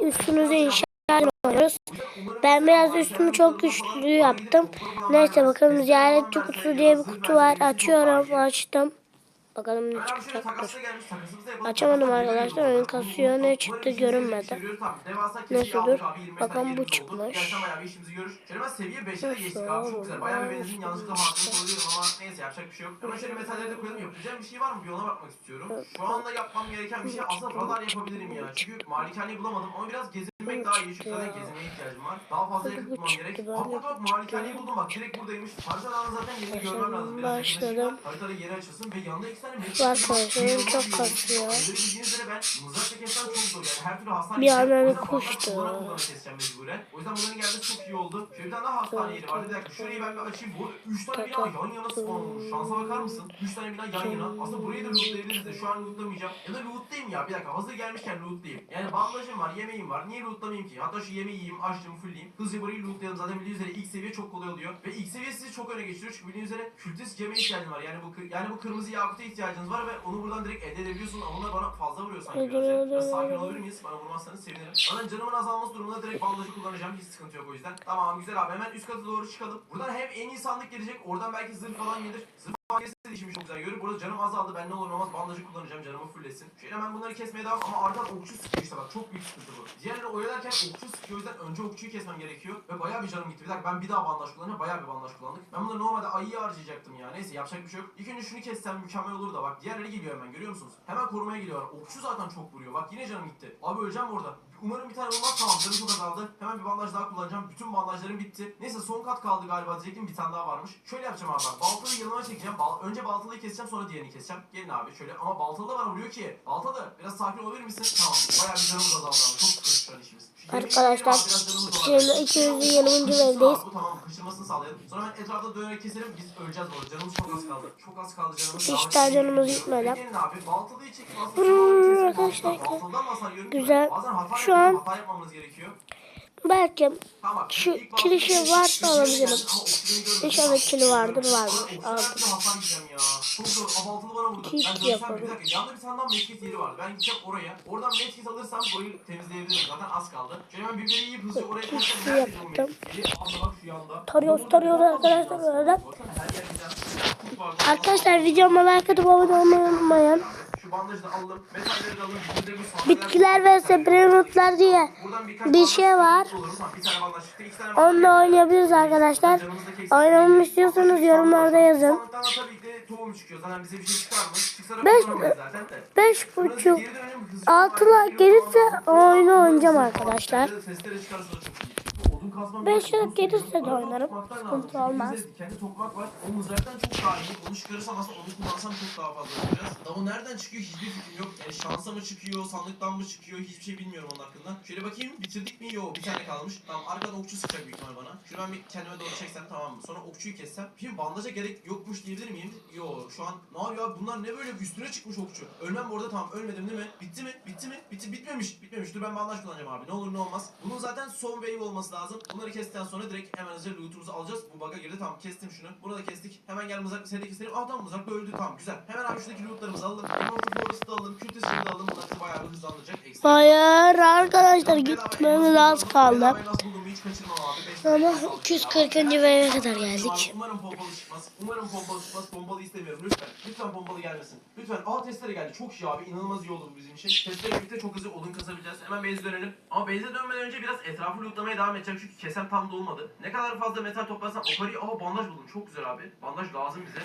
üstünüze inşa ediyoruz. Ben biraz üstümü çok güçlü yaptım. Neyse bakalım ziyaretçi kutusu diye bir kutu var. Açıyorum açtım. Bakalım ne çıkacak. Açamadım arkadaşlar. Oyun kasıyor. Ne çıktı görünmedi. çeviriyoruz. Tamam, devasa Neyse, kesici dur. aldık abi, 25 Bakalım tane bu çıkmış. Gerçekten bayağı bir işimizi görür. Şöyle ben seviye 5'e de Nasıl ama neyse yapacak bir şey yok. Şöyle metalleri de koyalım. Yapacağım bir şey var mı? Bir ona bakmak istiyorum. Şu anda yapmam gereken bir şey aslında radar yapabilirim ya. Çünkü malikaneyi bulamadım ama biraz gezmek daha iyi. Çünkü zaten gezmeye ihtiyacım var. Daha fazla yakıt Bu bulmam gerek. bak yapacağım. malikaneyi buldum bak. Direkt buradaymış. Haritadan zaten yerini görmem lazım. Başladım. Haritada yeri açılsın ve yanında Var arkadaşlar, çok hasar Bir an öyle. O yüzden bunların gelmesi çok iyi oldu. Şöyle bir tane daha hastane yeri var. Bir dakika şurayı ben bir açayım. Bu 3 tane bina yan yana spawn olmuş. Şansa bakar mısın? 3 tane bina yan yana. Aslında burayı da lootlayabiliriz de şu an lootlamayacağım. Ya da lootlayayım ya bir dakika. Hazır gelmişken lootlayayım. Yani bandajım var, yemeğim var. Niye lootlamayayım ki? Hatta şu yemeği yiyeyim, açtım, fullleyeyim. Hızlıca burayı lootlayalım. Zaten bildiğiniz üzere ilk seviye çok kolay oluyor. Ve ilk seviye sizi çok öne geçiriyor. Çünkü bildiğiniz üzere kültis yemeğe ihtiyacım var. Yani bu yani bu kırmızı yakuta ihtiyacınız var ve onu buradan direkt elde edebiliyorsunuz. Ama onlar bana fazla vuruyor sanki biraz. ya. Biraz sakin olabilir miyiz? Bana vurmazsanız sevinirim. Zaten canımın azalması durumunda direkt bandajı kullanacağım. Hiç sıkıntı yok o yüzden. Tamam güzel abi. Hemen üst kata doğru çıkalım. Buradan hem en iyi sandık gelecek. Oradan belki zırh falan gelir. Zırh işimi çok güzel görür. Burada canım azaldı. Ben ne olur ne olmaz bandajı kullanacağım. Canımı fulllesin. Şöyle hemen bunları kesmeye devam ama arkadan okçu sıkıyor işte bak. Çok büyük sıkıntı bu. Diğerleri oyalarken okçu sıkıyor. O yüzden önce okçuyu kesmem gerekiyor. Ve bayağı bir canım gitti. Bir dakika ben bir daha bandaj kullanacağım. Bayağı bir bandaj kullandık. Ben bunları normalde ayıyı harcayacaktım ya. Neyse yapacak bir şey yok. İlk önce şunu kessem mükemmel olur da bak. Diğerleri geliyor hemen görüyor musunuz? Hemen korumaya geliyorlar. Okçu zaten çok vuruyor. Bak yine canım gitti. Abi öleceğim orada. Umarım bir tane olmaz tamam canım çok azaldı. Hemen bir bandaj daha kullanacağım. Bütün bandajlarım bitti. Neyse son kat kaldı galiba diyecektim bir tane daha varmış. Şöyle yapacağım abi bak. Baltalıyı yanıma çekeceğim. Bal Önce baltalıyı keseceğim sonra diğerini keseceğim. Gelin abi şöyle. Ama baltalı da bana vuruyor ki. Baltalı biraz sakin olabilir misin? Tamam. Bayağı bir canımız azaldı ama. Çok sıkıntı şu an işimiz. Arkadaşlar şimdi 220. Kışırsın abi, Bu tamam kışırmas〜ını sağlayalım. Sonra ben etrafta dönerek keserim. Biz öleceğiz bu arada. Canımız çok az kaldı. Çok az kaldı canımız. Hiç daha canımız. Brrr, arkadaşlar. Güzel. Şu an-. Belki. Şu kilişi varsa alabilirim. İnşallah kili vardır, oksijenden Aldım. ben dönsem yapalım. Yanında bir tane daha medkit yeri vardı. Ben gideceğim oraya. Oradan medkit alırsam burayı temizleyebilirim. Zaten az kaldı. Şöyle hemen birbirine yiyip hızlıca oraya şey bu yaptım. Tarıyoruz, tarıyoruz arkadaşlar var, Arkadaşlar videoma like atıp abone olmayı unutmayın. Şu bandajı da alalım. Metalleri de alalım. Bitkiler ve spreyinutlar diye birkaç bir şey var. Onunla oynayabiliriz arkadaşlar. Oynamamı istiyorsanız yorumlarda yazın. Sandıktan da tabii ki de tohum çıkıyor. Zaten bize bir şey çıkar mı? Çıksa da Beş- kullanamayız zaten de. Beş Burası buçuk geri dönelim, hızlı altı olarak like geri gelirse oyunu oynayacağım arkadaşlar. Gerekiyor. like gelirse de oynarım. Sıkıntı olmaz. Kendi tokmak var. O mızraktan çok daha iyi. Onu çıkarırsam aslında onu kullansam çok daha fazla olacağız. Daha o nereden çıkıyor hiçbir fikrim yok. Yani şansa mı çıkıyor, sandıktan mı çıkıyor hiçbir şey bilmiyorum onun hakkında. Şöyle bakayım bitirdik mi? Yok bir tane kalmış. Tamam arkadan okçu sıkacak büyük ihtimal bana. Şunu ben bir kendime doğru çeksem tamam mı? Sonra okçuyu kessem. Şimdi bandaja gerek yokmuş diyebilir miyim? Yok şu an ne yapıyor abi bunlar ne böyle üstüne çıkmış okçu. Ölmem bu arada tamam ölmedim değil mi? Bitti mi? Bitti mi? Bitti bitmemiş. Bitmemiş. Dur ben bandaj kullanacağım abi. Ne olur ne olmaz. Bunun zaten son wave olması lazım. Bunları kestikten sonra direkt hemen hızlıca lootumuzu alacağız. Bu bug'a girdi. Tamam kestim şunu. Bunu da kestik. Hemen gel mızrak seni keselim. Aa tamam mızrak da öldü. Tamam güzel. Hemen abi şuradaki lootlarımızı alalım. Immortal Forest'ı da alalım. Kültüsünü de alalım. Bunlar bizi bayağı bir hızlandıracak. Ekstra. Hayır arkadaşlar gitmemiz az kaldı. Ama dakika kaldı. 240. veve kadar geldik. Umarım pompalı çıkmaz. Umarım pompalı çıkmaz. Pompalı istemiyorum lütfen. Lütfen pompalı gelmesin. Lütfen. Aa testere geldi. Çok iyi abi. İnanılmaz iyi oldu bu bizim için. Testere birlikte çok hızlı odun kasabileceğiz. Hemen base'e dönelim. Ama base'e dönmeden önce biraz etrafı lootlamaya devam edeceğim. Çünkü kesem tam dolmadı. Ne kadar fazla metal toplarsam o parayı... Aa bandaj buldum. Çok güzel abi. Bandaj lazım bize.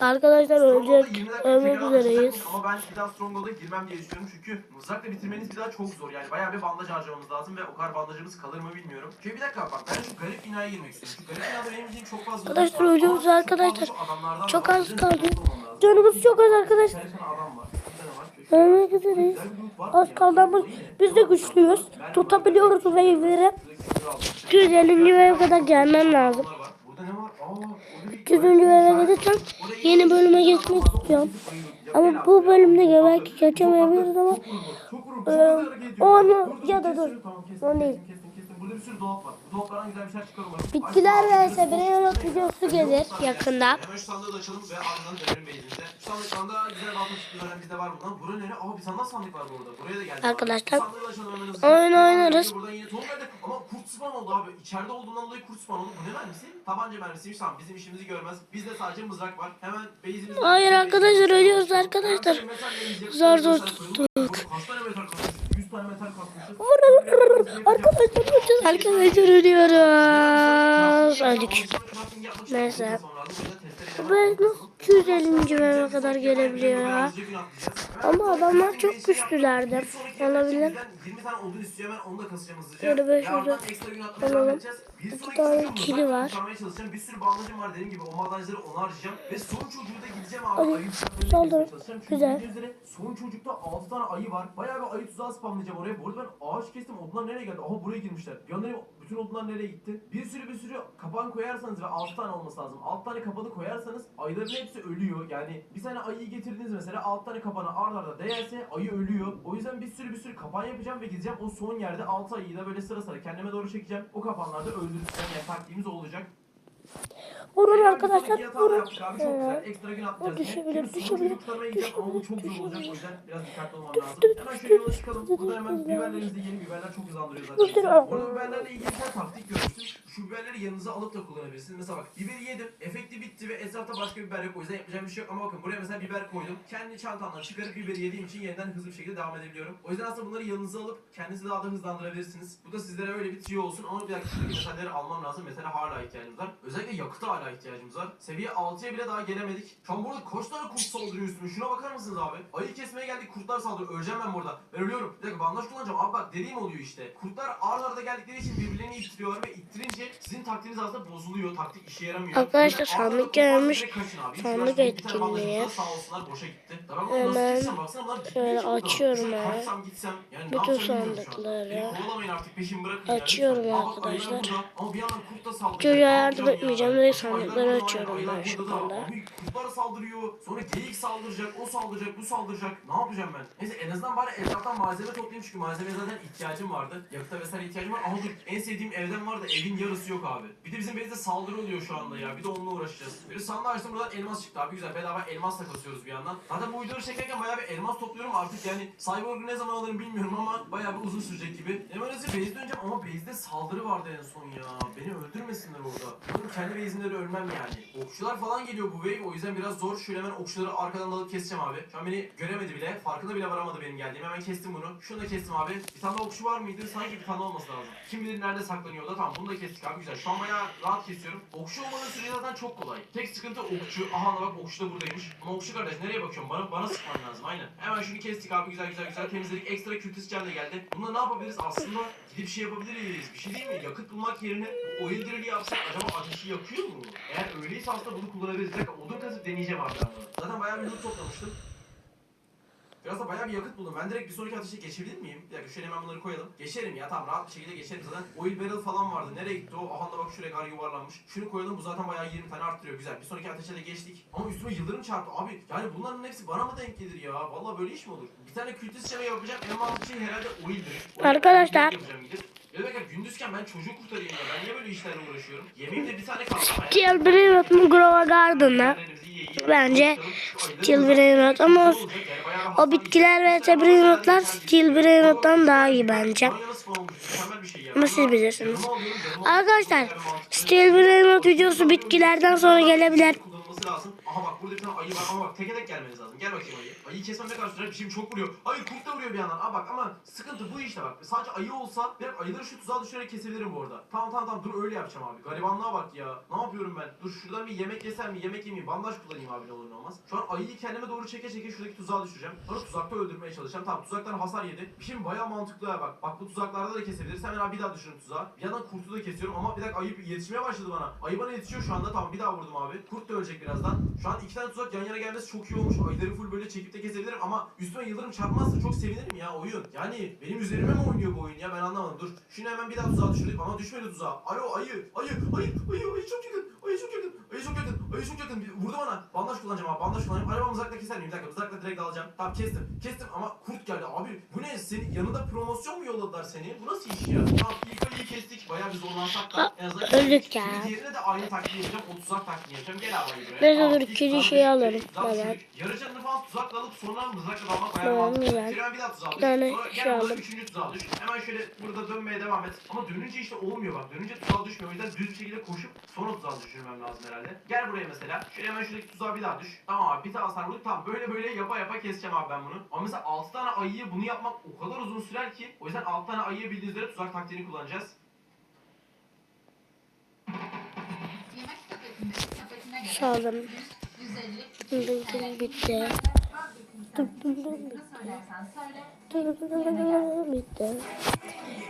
Arkadaşlar Stronghold'a ölecek, 20 dakika ölmek üzereyiz. Ama ben bir daha Stronghold'a girmem diye düşünüyorum. Çünkü mızrakla bitirmeniz bir daha çok zor. Yani bayağı bir bandaj harcamamız lazım ve o kadar bandajımız kalır mı bilmiyorum. Şöyle bir dakika bak ben şu garip binaya girmek istiyorum. Şu garip binada benim bildiğim çok fazla... Arkadaşlar ölüyoruz arkadaşlar. çok az kaldı. Canımız çok az arkadaşlar. Ölmek üzereyiz. Az kaldı ama biz de güçlüyüz. Tutabiliyoruz wave'leri. 250. wave kadar gelmem lazım. 200. wave gelirsem yeni bölüme geçmek istiyorum. Ama bu bölümde belki geçemeyebiliriz ama onu ya da dur. Onu değil. Burada bir sürü dolap var. Bu dolaplardan güzel bir şeyler çıkar umarım. bitkiler ve Sebreyonot videosu gelir yakında. Hemen şu sandığı da açalım ve ardından dönelim beyimize. Şu sandıktan da güzel çıktı zaten bizde var bundan. Bura ne? Aa bir tane daha sandık var burada. Buraya da geldi. Arkadaşlar. Oyun oynarız. Buradan yine tohum geldi. Ama kurt spawn oldu abi. İçeride olduğundan dolayı kurt spawn oldu. Bu ne mermisi? Tabanca mermisiymiş tamam bizim işimizi görmez. Bizde sadece mızrak var. Hemen base'imizde... Hayır arkadaşlar, ölüyoruz arkadaşlar. Zar zor tuttuk. Kaç tane metal kasmışız? 100 tane metal kasmışız. Arkadaşlar Arkadaşlar ölüyoruz. Öldük. Neyse. Ben nasıl 250. bölüme kadar gelebiliyor ya? Ama adamlar çok güçlülerdi. Olabilir. 20 tane odun istiyor ben onu da kasacağım hızlıca. Şöyle ben Ya şurada oradan ekstra gün atmaya alalım. İki tane kili var. Bir sürü bandajım var dediğim gibi o bandajları ona harcayacağım. Ve son çocuğu da gideceğim abi. Ayı. Çünkü Güzel. üzere son çocukta 6 tane ayı var. Bayağı bir ayı tuzağı spamlayacağım oraya. Bu arada ben ağaç kestim. Odunlar nereye geldi? Aha buraya girmişler. Bir anda bütün odunlar nereye gitti? Bir sürü bir sürü kapan koyarsanız ve 6 tane olması lazım. 6 tane kapanı koyarsanız ayıların hepsi ölüyor. Yani bir tane ayıyı getirdiniz mesela 6 tane kapana ard arda değerse ayı ölüyor. O yüzden bir sürü bir sürü kapan yapacağım ve gideceğim o son yerde 6 ayıyı da böyle sıra sıra kendime doğru çekeceğim. O kapanlarda öldüreceğim. Yani olacak. Bir arkadaşlar. güzel. Evet. Gün O düşebilir, düşebilir, düşebilir, Düştü, düştü. Burada biberlerle ilgili bir taktik görmüştüm. Şu biberleri yanınıza alıp da kullanabilirsiniz. Mesela bak biberi yedim. Efekti bitti ve etrafta başka biber yok. O yüzden yapacağım bir şey yok. Ama bakın buraya mesela biber koydum. Kendi çantamdan çıkarıp biberi yediğim için yeniden hızlı bir şekilde devam edebiliyorum. O yüzden aslında bunları yanınıza alıp kendinizi daha da hızlandırabilirsiniz. Bu da sizlere öyle bir tüyo olsun. Ama bir dakika metalleri almam lazım. Mesela hala ihtiyacımız var. Özellikle yakıta hala ihtiyacımız var. Seviye 6'ya bile daha gelemedik. Şu an burada kaç tane kurt saldırıyor üstüme? Şuna bakar mısınız abi? Ayı kesmeye geldik kurtlar saldırıyor. Öleceğim ben burada. Ben ölüyorum. Bir dakika bandaj kullanacağım. Abi bak dediğim oluyor işte. Kurtlar arda arda geldikleri için birbirlerini ittiriyorlar ve ittirince sizin taktiğiniz aslında bozuluyor. Taktik işe yaramıyor. Arkadaşlar, sandık gelmiş. abi. Sandık etkinliği. Sağ olsunlar boşa gitti. Tamam mı? Hemen şöyle açıyorum gitsem. Yani Bütün sandıkları. Açıyorum arkadaşlar. Çocuğa yardım etmeyeceğim. Direkt Ayılar sandıkları açıyorum ben şu anda. Kurtlar saldırıyor. Sonra geyik saldıracak. O saldıracak. Bu saldıracak. Ne yapacağım ben? Neyse en azından bari etraftan malzeme toplayayım çünkü malzemeye zaten ihtiyacım vardı. Yakıta vesaire ihtiyacım var. Ama dur en sevdiğim evden var da evin yarısı yok abi. Bir de bizim base'de saldırı oluyor şu anda ya. Bir de onunla uğraşacağız. Bir sandığı açtım buradan elmas çıktı abi. Güzel bedava elmas da kasıyoruz bir yandan. Zaten bu videoyu çekerken bayağı bir elmas topluyorum artık yani Cyborg'u ne zaman alırım bilmiyorum ama bayağı bir uzun sürecek gibi. Hemen önce base'de döneceğim ama base'de saldırı vardı en son ya. Beni öldürmesinler orada. Benim kendi base'imde de ölmem yani. Okçular falan geliyor bu wave o yüzden biraz zor. Şöyle hemen okçuları arkadan alıp keseceğim abi. Şu an beni göremedi bile. Farkında bile varamadı benim geldiğimi. Hemen kestim bunu. Şunu da kestim abi. Bir tane okçu var mıydı? Sanki bir tane olması lazım. Kim bilir nerede saklanıyor da. Tamam bunu da kestik abi güzel. Şu an bayağı rahat kesiyorum. Okçu olmanın süreci zaten çok kolay. Tek sıkıntı okçu. Aha bak okçu da buradaymış. Ama okçu kardeş nereye bakıyorsun? Bana, bana sıkman lazım aynen. Hemen şunu kestik abi güzel güzel güzel temizledik. Ekstra kültüs de geldi. Bununla ne yapabiliriz? Aslında gidip şey yapabiliriz. Bir şey değil mi? Yakıt bulmak yerine oil drill'i yapsak acaba ateşi yakıyor mu? Eğer öyleyse aslında bunu kullanabiliriz. Bir dakika odun kasıp deneyeceğim abi ben bunu. Zaten bayağı bir loot toplamıştım. Biraz da bayağı bir yakıt buldum. Ben direkt bir sonraki ateşe geçebilir miyim? Bir dakika şöyle hemen bunları koyalım. Geçerim ya tamam rahat bir şekilde geçerim zaten. Oil barrel falan vardı. Nereye gitti o? Aha da bak şuraya kadar yuvarlanmış. Şunu koyalım bu zaten bayağı 20 tane arttırıyor. Güzel. Bir sonraki ateşe de geçtik. Ama üstüme yıldırım çarptı. Abi yani bunların hepsi bana mı denk gelir ya? Vallahi böyle iş mi olur? Bir tane kültü sistemi yapacağım. En mantıklı şey herhalde oil'dir. Oil Arkadaşlar. yapacağım gidip. Da bakın gündüzken ben çocuğu kurtarayım ya. Ben niye böyle işlerle uğraşıyorum? Yemeğim de bir tane kaldı. Steel Brainrot mu Grova Garden'la? Bence Steel Brainrot ama o bitkiler ve Brainrot'lar Steel Brainrot'tan daha iyi bence. Ama siz bilirsiniz. Arkadaşlar Steel Brainrot videosu bitkilerden sonra gelebilir. Aha bak burada bir tane ayı var ama bak teke tek gelmeniz lazım. Gel bakayım ayı. Ayıyı kesmem ne kadar sürer? Şeyim çok vuruyor. Hayır kurt da vuruyor bir yandan. Aa bak ama sıkıntı bu işte bak. Sadece ayı olsa direkt ayıları şu tuzağa düşürerek kesebilirim bu arada. Tamam tamam tamam dur öyle yapacağım abi. Garibanlığa bak ya. Ne yapıyorum ben? Dur şuradan bir yemek yesem mi? Yemek yemeyeyim. Bandaj kullanayım abi ne olur ne olmaz. Şu an ayıyı kendime doğru çeke çeke şuradaki tuzağa düşüreceğim. Sonra tuzakta öldürmeye çalışacağım. Tamam tuzaktan hasar yedi. Bir şey bayağı mantıklı ya bak. Bak bu tuzaklarda da kesebiliriz. Hemen abi bir daha düşürün tuzağa. Bir yandan kurtu da kesiyorum ama bir dakika ayı yetişmeye başladı bana. Ayı bana yetişiyor şu anda. Tamam bir daha vurdum abi. Kurt da ölecek birazdan. Şu an iki tane tuzak yan yana gelmesi çok iyi olmuş. Ayıları full böyle çekip de kesebilirim ama üstüme yıldırım çarpmazsa çok sevinirim ya oyun. Yani benim üzerime mi oynuyor bu oyun ya ben anlamadım. Dur şunu hemen bir daha tuzağa düşürdük ama düşmedi tuzağa. Alo ayı ayı ayı ayı ayı çok yakın ayı çok yakın Ayı çok yakın. Ayı çok yakın. Bir- Vurdu bana. Bandaj kullanacağım abi. Bandaj kullanacağım. Araba mızrakla keser miyim? Bir dakika mızrakla direkt alacağım. Tamam kestim. Kestim ama kurt geldi. Abi bu ne? Senin yanında promosyon mu yolladılar seni? Bu nasıl iş ya? Tamam ilk ayıyı kestik. Bayağı bir zorlansak da. En azından öldük ya. Şimdi diğerine de aynı taklidi yapacağım. 30 tuzak taklidi yapacağım. Gel abi buraya. Ben olur, şeyi düştük. alırım. Düştük. Yarı canını falan tuzakla alıp sonra mızrakla dalmak bayağı mantıklı. ben bir daha tuzağa tane Sonra şey gel burada üçüncü tuzağa düş. Hemen şöyle burada dönmeye devam et. Ama dönünce işte olmuyor bak. Dönünce tuzağa düşmüyor. O yüzden düz bir şekilde koşup sonra tuzağa düşürmem lazım herhalde. Gel buraya mesela. Şöyle hemen şuradaki tuzağa bir daha düş. Tamam abi bir tane hasar vurduk. Tamam böyle böyle yapa yapa keseceğim abi ben bunu. Ama mesela 6 tane ayıya bunu yapmak o kadar uzun sürer ki. O yüzden 6 tane ayıya bildiğiniz üzere tuzak taktiğini kullanacağız. 150 Dın dın bitti. Dın dın dın bitti. dın dın dın bitti.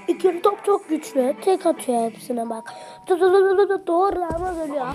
İkili top çok güçlü. Tek atıyor hepsine bak. Doğru ama ölüyor.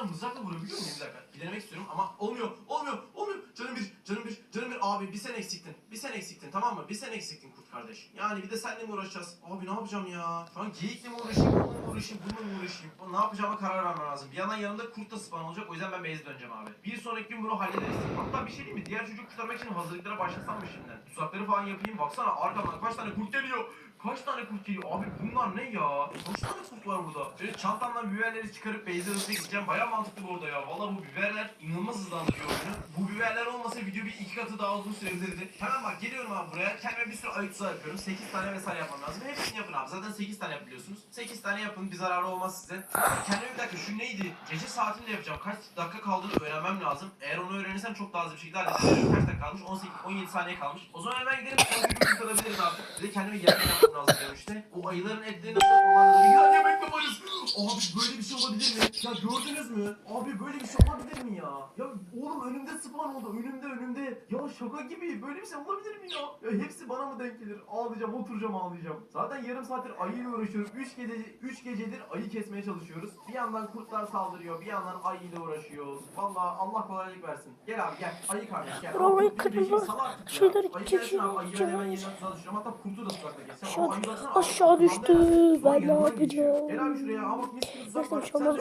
Yemeden mızrakla vurabiliyor muyum bir dakika? Denemek istiyorum ama olmuyor, olmuyor, olmuyor. Canım bir, canım bir, canım bir. Abi bir sen eksiktin, bir sen eksiktin tamam mı? Bir sen eksiktin kurt kardeş. Yani bir de seninle mi uğraşacağız? Abi ne yapacağım ya? Şu an geyikle mi uğraşayım, bununla mı uğraşayım, bununla mı uğraşayım? Ne yapacağıma karar vermem lazım. Bir yandan yanımda kurt da spawn olacak o yüzden ben base döneceğim abi. Bir sonraki gün bunu hallederiz. Hatta bir şey değil mi? Diğer çocuk kurtarmak için hazırlıklara başlasam mı şimdiden? Tuzakları falan yapayım. Baksana arkamdan kaç tane kurt geliyor. Kaç tane kurt geliyor? Abi bunlar ne ya? Kaç tane kurt var burada? Şöyle çantamdan biberleri çıkarıp base'e hızlı gideceğim. Baya mantıklı bu arada ya. Valla bu biberler inanılmaz hızlandırıyor oyunu. Bu biberler olmasa video bir iki katı daha uzun sürebilirdi. Hemen bak geliyorum abi buraya. Kendime bir sürü ayı tuzağı yapıyorum. 8 tane vesaire yapmam lazım. Hepsini yapın abi. Zaten 8 tane yapabiliyorsunuz. 8 tane yapın. Bir zararı olmaz size. Kendime bir dakika şu neydi? Gece saatini de yapacağım. Kaç dakika kaldığını öğrenmem lazım. Eğer onu öğrenirsem çok daha hızlı bir şekilde halledebilirim. Kaç dakika kalmış? 18, 17 saniye kalmış. O zaman hemen gidelim. Son bir kurtarabiliriz artık. Bir de kendime yemek lazım işte. O ayıların etlerini bir ya yemek yaparız. Abi böyle bir şey olabilir mi? Ya gördünüz mü? Abi böyle bir şey olabilir mi ya? Ya oğlum önümde spawn oldu. Önümde önümde. Ya şaka gibi. Böyle bir şey olabilir mi ya? Ya hepsi bana mı denk gelir? Ağlayacağım, oturacağım, ağlayacağım. Zaten yarım saattir ayıyla uğraşıyorum. 3 gece 3 gecedir ayı kesmeye çalışıyoruz. Bir yandan kurtlar saldırıyor, bir yandan ayıyla uğraşıyoruz. Vallahi Allah kolaylık versin. Gel abi gel. Ayı kardeş gel. Sal artık ya. Şuraları Ayı gelsin abi. hemen yerine tuzağa düşürüyorum. Hatta kurtu da tuzakla geçeceğim. Aşağı- aşağı düştü. Ben ne yapacağım? Neyse, bir şey olmaz.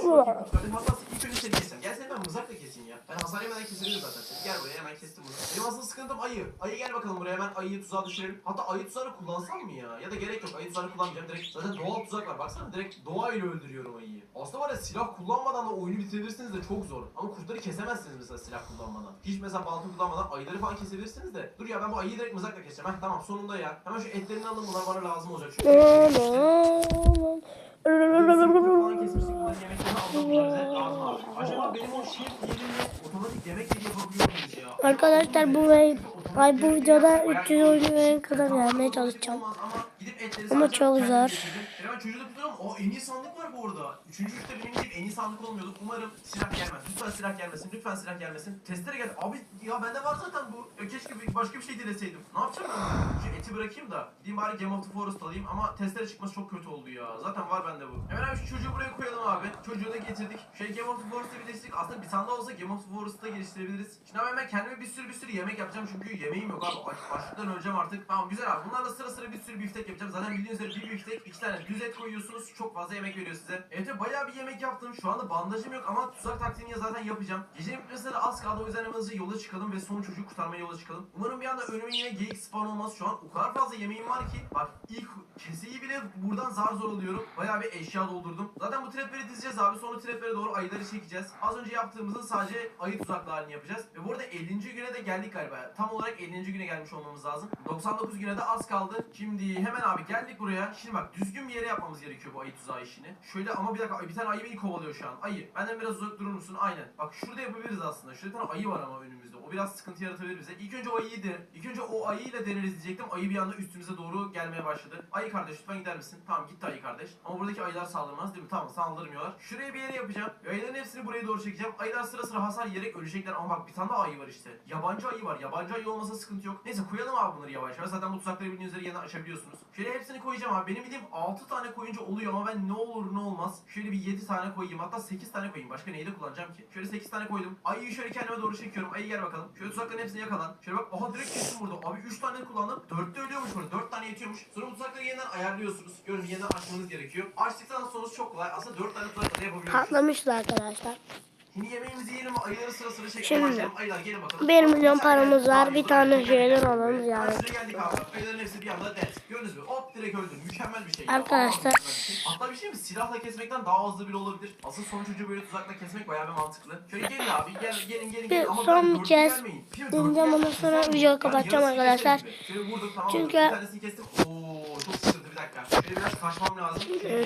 Ben mızrakla keseyim ya. Ben hasar yemeden kesebilirim zaten. Gel buraya hemen kestim bunu. Benim aslında sıkıntım ayı. Ayı gel bakalım buraya hemen ayıyı tuzağa düşürelim. Hatta ayı tuzağını kullansam mı ya? Ya da gerek yok. Ayı tuzağını kullanmayacağım. Direkt zaten doğal tuzak var. Baksana direkt doğayla öldürüyorum ayıyı. Aslında var ya silah kullanmadan da oyunu bitirebilirsiniz de çok zor. Ama kurtları kesemezsiniz mesela silah kullanmadan. Hiç mesela balta kullanmadan ayıları falan kesebilirsiniz de. Dur ya ben bu ayıyı direkt mızrakla keseceğim. Heh tamam sonunda ya. Hemen şu etlerini alın bunlar bana lazım olacak. Şu Aman. falan kesmiştik bunların yemeklerini aldım bunlar bize lazım abi. Acaba benim o shift yerine otomatik yemek Arkadaşlar bu ay bu videoda 300 oyunu kadar gelmeye çalışacağım. Gidip etleri Ama çok zor. Hemen çocuğu da tutuyorum. Aa en iyi sandık var bu arada. Üçüncü üçte benim gidip en iyi sandık olmuyorduk. Umarım silah gelmez. Lütfen silah gelmesin. Lütfen silah gelmesin. Testere gel. Abi ya bende var zaten bu. Ya keşke başka bir şey dileseydim. Ne yapacağım ben? Şu eti bırakayım da. Gideyim bari Game of the Forest alayım ama testere çıkması çok kötü oldu ya. Zaten var bende bu. Hemen abi şu çocuğu buraya koyalım abi. Çocuğu da getirdik. Şey Game of the Forest'ı birleştirdik. Aslında bir daha olsa Game of the Forest'ı da geliştirebiliriz. Şimdi hemen kendime bir sürü bir sürü yemek yapacağım çünkü yemeğim yok abi. Aç, açlıktan öleceğim artık. Tamam güzel abi. Bunlarla sıra sıra bir sürü biftek yapacağım. Zaten bildiğiniz üzere bir biftek iki tane düz et koyuyorsunuz. Çok fazla yemek veriyor size. Evet bayağı bir yemek yaptım. Şu anda bandajım yok ama tuzak taktiğini zaten yapacağım. Gecenin bitmesine de az kaldı. O yüzden hemen hızlıca yola çıkalım ve son çocuğu kurtarmaya yola çıkalım. Umarım bir anda önüme yine geyik spawn olmaz. Şu an o kadar fazla yemeğim var ki. Bak ilk keseyi bile buradan zar zor alıyorum. Bayağı bir eşya doldurdum. Zaten bu trapleri dizeceğiz abi. Sonra traplere doğru ayıları çekeceğiz. Az önce yaptığımızın sadece ayı tuzaklı yapacağız. Ve bu arada 50. güne de geldik galiba. Tam olarak 50. güne gelmiş olmamız lazım. 99 güne de az kaldı. Şimdi hemen abi geldik buraya. Şimdi bak düzgün bir yere yapmamız gerekiyor bu ayı tuzağı işini. Şöyle ama bir dakika bir tane ayı beni kovalıyor şu an. Ayı. Benden biraz uzak durur musun? Aynen. Bak şurada yapabiliriz aslında. Şurada bir tane ayı var ama önümüzde. Biraz sıkıntı yaratabilir bize. İlk önce o ayıyı de, ilk önce o ayıyla deneriz diyecektim. Ayı bir anda üstümüze doğru gelmeye başladı. Ayı kardeş lütfen gider misin? Tamam gitti ayı kardeş. Ama buradaki ayılar saldırmaz değil mi? Tamam saldırmıyorlar. Şuraya bir yere yapacağım. Ayıların hepsini buraya doğru çekeceğim. Ayılar sıra sıra hasar yiyerek ölecekler ama bak bir tane daha ayı var işte. Yabancı ayı var. Yabancı ayı olmasa sıkıntı yok. Neyse koyalım abi bunları yavaş yavaş. Zaten bu tuzakları bildiğiniz üzere yeniden açabiliyorsunuz. Şöyle hepsini koyacağım abi. Benim bildiğim 6 tane koyunca oluyor ama ben ne olur ne olmaz. Şöyle bir 7 tane koyayım. Hatta 8 tane koyayım. Başka neyi de kullanacağım ki? Şöyle 8 tane koydum. Ayıyı şöyle kendime doğru çekiyorum. Ayı gel bakalım. Şöyle tuzakların hepsini yakalan. Şöyle bak. Aha direkt kestim burada. Abi 3 tane kullandım. 4'te ölüyormuş burada. 4 tane yetiyormuş. Sonra bu tuzakları yeniden ayarlıyorsunuz. Görün yeniden açmanız gerekiyor. Açtıktan sonra sonuç çok kolay. Aslında 4 tane tuzakla da yapabiliyorsunuz. Patlamışlar arkadaşlar. Şimdi yemeğimizi yiyelim ayıları sıra sıra çekmeye Şimdi, başlayalım. Ayılar gelin bakalım. 1 milyon paramız var. Bir tane tane alalım yani. Şuraya geldik abi. Ayıların hepsi bir anda dead. Gördünüz mü? Hop direkt öldü. Mükemmel bir şey. Arkadaşlar. Hatta bir şey mi? Silahla kesmekten daha hızlı bile olabilir. Asıl son çocuğu böyle tuzakla kesmek bayağı bir mantıklı. Şöyle gelin abi. Gel, gelin gelin. Gelin. Ama son bir kez dörtlü ondan sonra videoyu kapatacağım arkadaşlar. Çünkü- Bir tanesini kestim. Oo çok sıkıntı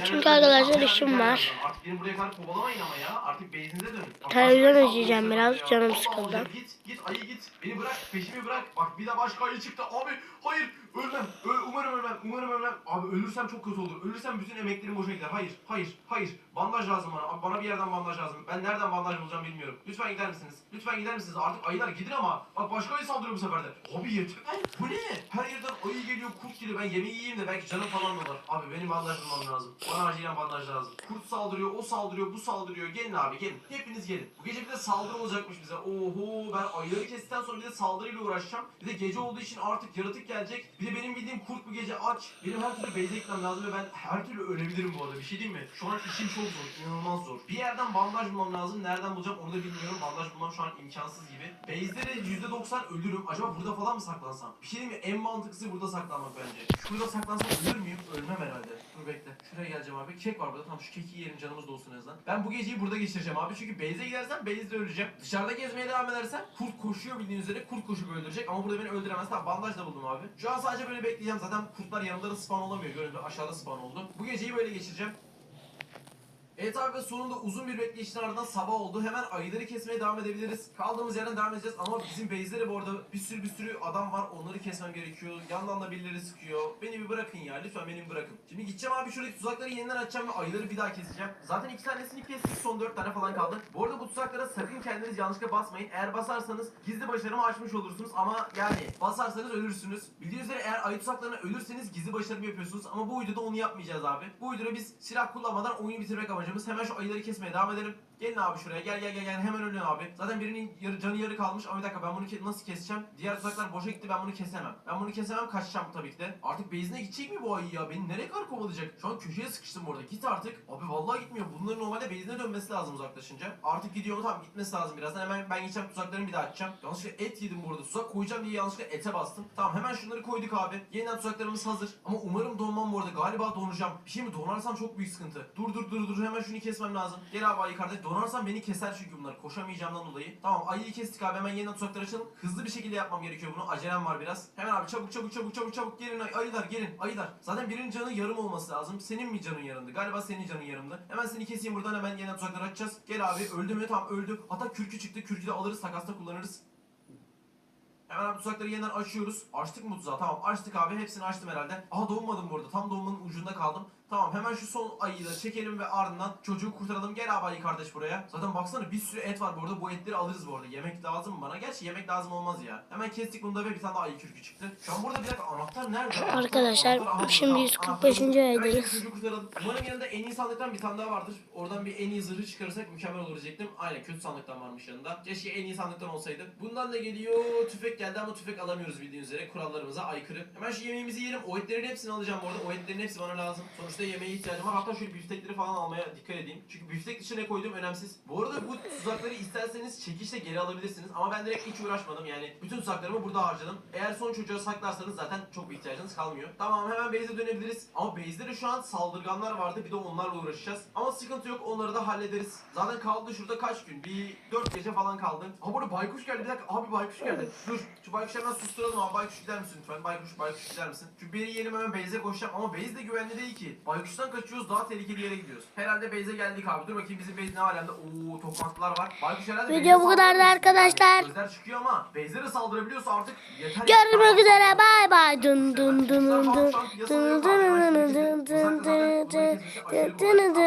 çünkü arkadaşlar işim var. Artık ben buraya kadar kovalamayacağım ya. Artık beziyimdedim. Televizyon şey izleyeceğim biraz canım sıkıldı. Git git ayı git. Beni bırak peşimi bırak. Bak bir de başka ayı çıktı abi hayır ölmem. Ö- umarım ölmem. Umarım ölmem. Abi ölürsem çok kötü olur. Ölürsem bütün emeklerim boşa gider. Hayır hayır hayır. Bandaj lazım bana. Abi bana bir yerden bandaj lazım. Ben nereden bandaj bulacağım bilmiyorum. Lütfen gider misiniz? Lütfen gider misiniz? Artık ayılar gidin ama. Bak başka ayı saldırıyor bu sefer de. Abi yeter. Bu ne? Her yerden ayı geliyor, kurt geliyor. Ben yemeği yiyeyim de belki canım falan da var. Abi benim bandaj bulmam lazım. Bana acilen bandaj lazım. Kurt saldırıyor, o saldırıyor, bu saldırıyor. Gelin abi gelin. Hepiniz gelin. Bu gece bir de saldırı olacakmış bize. Oho ben ayıları kestikten sonra bir de saldırıyla uğraşacağım. Bir de gece olduğu için artık yaratık gelecek. Bir de benim bildiğim kurt bu gece aç. Benim her türlü gitmem lazım ve ben her türlü ölebilirim bu arada. Bir şey diyeyim mi? Şu an işim çok zor. inanılmaz zor. Bir yerden bandaj bulmam lazım. Nereden bulacağım onu da bilmiyorum. Bandaj bulmam şu an imkansız gibi. Base'de de %90 ölürüm. Acaba burada falan mı saklansam? Bir şey diyeyim mi? En mantıklısı burada saklanmak bence. Şurada saklansam ölür müyüm? Ölmem herhalde. Dur bekle. Şuraya geleceğim abi. Kek var burada. Tamam şu keki yiyelim canımız da olsun en. Ben bu geceyi burada geçireceğim abi. Çünkü base'e gidersem base'de öleceğim. Dışarıda gezmeye devam edersem kurt koşuyor bildiğiniz üzere. Kurt koşup öldürecek. Ama burada beni öldüremez. Tamam bandaj da buldum abi. Şu an sadece böyle bekleyeceğim. Zaten kurtlar da spawn olamıyor. Gördüğünüz aşağıda spawn oldu. Bu geceyi böyle geçireceğim. Evet abi ve sonunda uzun bir bekleyişin ardından sabah oldu. Hemen ayıları kesmeye devam edebiliriz. Kaldığımız yerden devam edeceğiz ama bizim base'lere bu arada bir sürü bir sürü adam var. Onları kesmem gerekiyor. Yandan da birileri sıkıyor. Beni bir bırakın ya. Lütfen beni bir bırakın. Şimdi gideceğim abi şuradaki tuzakları yeniden açacağım ve ayıları bir daha keseceğim. Zaten iki tanesini kestik. Son dört tane falan kaldı. Bu arada bu tuzaklara sakın kendiniz yanlışlıkla basmayın. Eğer basarsanız gizli başarımı açmış olursunuz ama yani basarsanız ölürsünüz. Bildiğiniz üzere eğer ayı tuzaklarına ölürseniz gizli başarımı yapıyorsunuz ama bu videoda onu yapmayacağız abi. Bu videoda biz silah kullanmadan oyunu bitirmek amacımız. Hemen şu ayıları kesmeye devam edelim. Gelin abi şuraya gel gel gel gel hemen ölün abi. Zaten birinin yarı, canı yarı kalmış ama bir dakika ben bunu ke- nasıl keseceğim? Diğer tuzaklar boşa gitti ben bunu kesemem. Ben bunu kesemem kaçacağım tabii ki de. Artık base'ine gidecek mi bu ayı ya? Beni nereye kadar kovalayacak? Şu an köşeye sıkıştım orada. Git artık. Abi vallahi gitmiyor. Bunların normalde base'ine dönmesi lazım uzaklaşınca. Artık gidiyor mu? Tamam gitmesi lazım birazdan. Hemen ben gideceğim tuzaklarını bir daha açacağım. Yanlışlıkla et yedim burada. Tuzak koyacağım diye yanlışlıkla ete bastım. Tamam hemen şunları koyduk abi. Yeniden tuzaklarımız hazır. Ama umarım donmam bu arada. Galiba donacağım. Bir şey mi donarsam çok büyük sıkıntı. Dur dur dur dur hemen şunu kesmem lazım. Gel abi ayı kardeş. Donarsam beni keser çünkü bunlar. Koşamayacağımdan dolayı. Tamam ayıyı kestik abi. Hemen yeniden tuzakları açalım. Hızlı bir şekilde yapmam gerekiyor bunu. Acelem var biraz. Hemen abi çabuk çabuk çabuk çabuk çabuk gelin ay- ayılar gelin ayılar. Zaten birinin canı yarım olması lazım. Senin mi canın yarımdı? Galiba senin canın yarımdı. Hemen seni keseyim buradan hemen yeniden tuzakları açacağız. Gel abi öldü mü? Tamam öldü. Hatta kürkü çıktı. Kürkü de alırız takasta kullanırız. Hemen abi tuzakları yeniden açıyoruz. Açtık mı tuzağı? Tamam açtık abi. Hepsini açtım herhalde. Aha doğmadım burada. Tam doğmanın ucunda kaldım. Tamam hemen şu son ayıyı da çekelim ve ardından çocuğu kurtaralım. Gel abi ayı kardeş buraya. Zaten baksana bir sürü et var bu arada. Bu etleri alırız bu arada. Yemek lazım mı bana? Gerçi yemek lazım olmaz ya. Hemen kestik bunu da ve bir tane daha ayı kürkü çıktı. Şu an burada bir dakika anahtar nerede? Arkadaşlar, anahtar- şimdi tamam, 145. anahtarı buldum. Hemen aydayız. çocuğu kurtaralım. Umarım yanında en iyi sandıktan bir tane daha vardır. Oradan bir en iyi zırhı çıkarırsak mükemmel olur diyecektim. Aynen kötü sandıktan varmış yanında. Keşke en iyi sandıktan olsaydı. Bundan da geliyor. Tüfek geldi ama tüfek alamıyoruz bildiğiniz üzere. Kurallarımıza aykırı. Hemen şu yemeğimizi yiyelim. O etlerin hepsini alacağım bu arada. O etlerin hepsi bana lazım. Sonuçta yemeğe ihtiyacım var. Hatta şöyle biftekleri falan almaya dikkat edeyim. Çünkü biftek dışı ne koyduğum önemsiz. Bu arada bu tuzakları isterseniz çekişle geri alabilirsiniz. Ama ben direkt hiç uğraşmadım. Yani bütün tuzaklarımı burada harcadım. Eğer son çocuğa saklarsanız zaten çok bir ihtiyacınız kalmıyor. Tamam hemen base'e dönebiliriz. Ama base'de de şu an saldırganlar vardı. Bir de onlarla uğraşacağız. Ama sıkıntı yok. Onları da hallederiz. Zaten kaldı şurada kaç gün? Bir 4 gece falan kaldı. Aa burada baykuş geldi. Bir dakika. Abi baykuş geldi. Dur. Şu baykuşu hemen susturalım abi. Baykuş gider misin lütfen? Baykuş, baykuş gider misin? Çünkü biri yiyelim hemen base'e koşacağım. Ama base de güvenli değil ki. Baykuştan kaçıyoruz. Daha tehlikeli yere gidiyoruz. Herhalde base'e geldik abi. Dur bakayım bizim base ne alemde. Oo topraklılar var. Baykuş herhalde Video bu kadardı arkadaşlar. Gözler çıkıyor ama base'lere saldırabiliyorsa artık yeter. Görüşmek üzere bay bay. Dun dun dun dun dun dun dun dun dun dun dun dun dun.